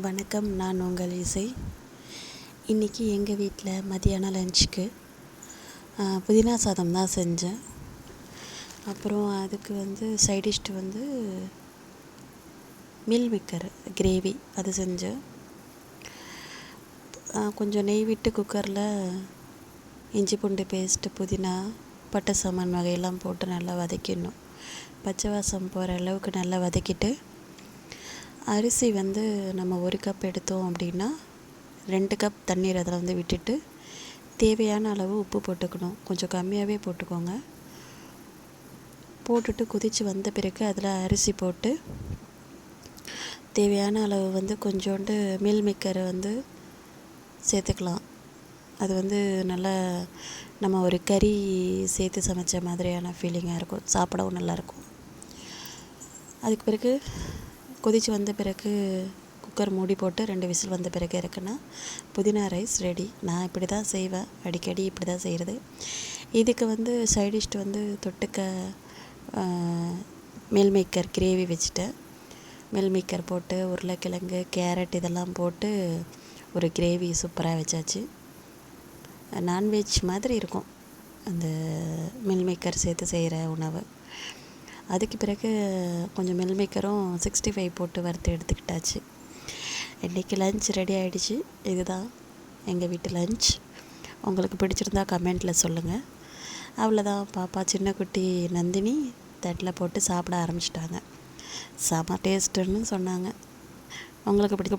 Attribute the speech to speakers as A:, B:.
A: வணக்கம் நான் உங்கள் இசை. இன்றைக்கி எங்கள் வீட்டில் மதியானம் லஞ்சுக்கு புதினா சாதம் தான் செஞ்சேன். அப்புறம் அதுக்கு வந்து சைடிஷ்ட்டு வந்து மில் மிக்கர் கிரேவி அது செஞ்சேன். கொஞ்சம் நெய் விட்டு குக்கரில் இஞ்சி பூண்டு பேஸ்ட்டு புதினா பட்டை சாமான் வகையெல்லாம் போட்டு நல்லா வதக்கிடணும். பச்சை வாசம் போகிற அளவுக்கு நல்லா வதக்கிட்டு அரிசி வந்து நம்ம ஒரு கப் எடுத்தோம் அப்படின்னா ரெண்டு கப் தண்ணீர் அதில் வந்து விட்டுட்டு தேவையான அளவு உப்பு போட்டுக்கணும். கொஞ்சம் கம்மியாகவே போட்டுக்கோங்க. போட்டுட்டு கொதித்து வந்த பிறகு அதில் அரிசி போட்டு தேவையான அளவு வந்து கொஞ்சோண்டு மில் மேக்கரை வந்து சேர்த்துக்கலாம். அது வந்து நல்லா நம்ம ஒரு கறி சேர்த்து சமைச்ச மாதிரியான ஃபீலிங்காக இருக்கும். சாப்பிடவும் நல்லாயிருக்கும் அதுக்கு பிறகு கொதித்து வந்த பிறகு குக்கர் மூடி போட்டு ரெண்டு விசில் வந்த பிறகு இறக்குனா புதினா ரைஸ் ரெடி நான் இப்படி தான் செய்வேன். அடிக்கடி இப்படி தான் செய்கிறது இதுக்கு வந்து சைடிஷ்ட் வந்து தொட்டுக்க மில் மேக்கர் கிரேவி வச்சுட்டேன். மில் மேக்கர் போட்டு உருளைக்கிழங்கு கேரட் இதெல்லாம் போட்டு ஒரு கிரேவி சூப்பராக வச்சாச்சு. நான்வெஜ் மாதிரி இருக்கும். அந்த மில் மேக்கர் சேர்த்து செய்கிற உணவு. அதுக்கு பிறகு கொஞ்சம் மில் மேக்கரும் சிக்ஸ்டி ஃபைவ் போட்டு வறுத்து எடுத்துக்கிட்டாச்சு. இன்றைக்கி லஞ்ச் ரெடி ஆகிடுச்சு இதுதான் எங்கள் வீட்டு லஞ்ச் உங்களுக்கு பிடிச்சிருந்தா கமெண்ட்டில் சொல்லுங்கள் அவ்வளோதான் பாப்பா சின்ன குட்டி நந்தினி தட்டில் போட்டு சாப்பிட ஆரம்பிச்சிட்டாங்க. செம டேஸ்ட்டுன்னு சொன்னாங்க. உங்களுக்கு பிடிக்க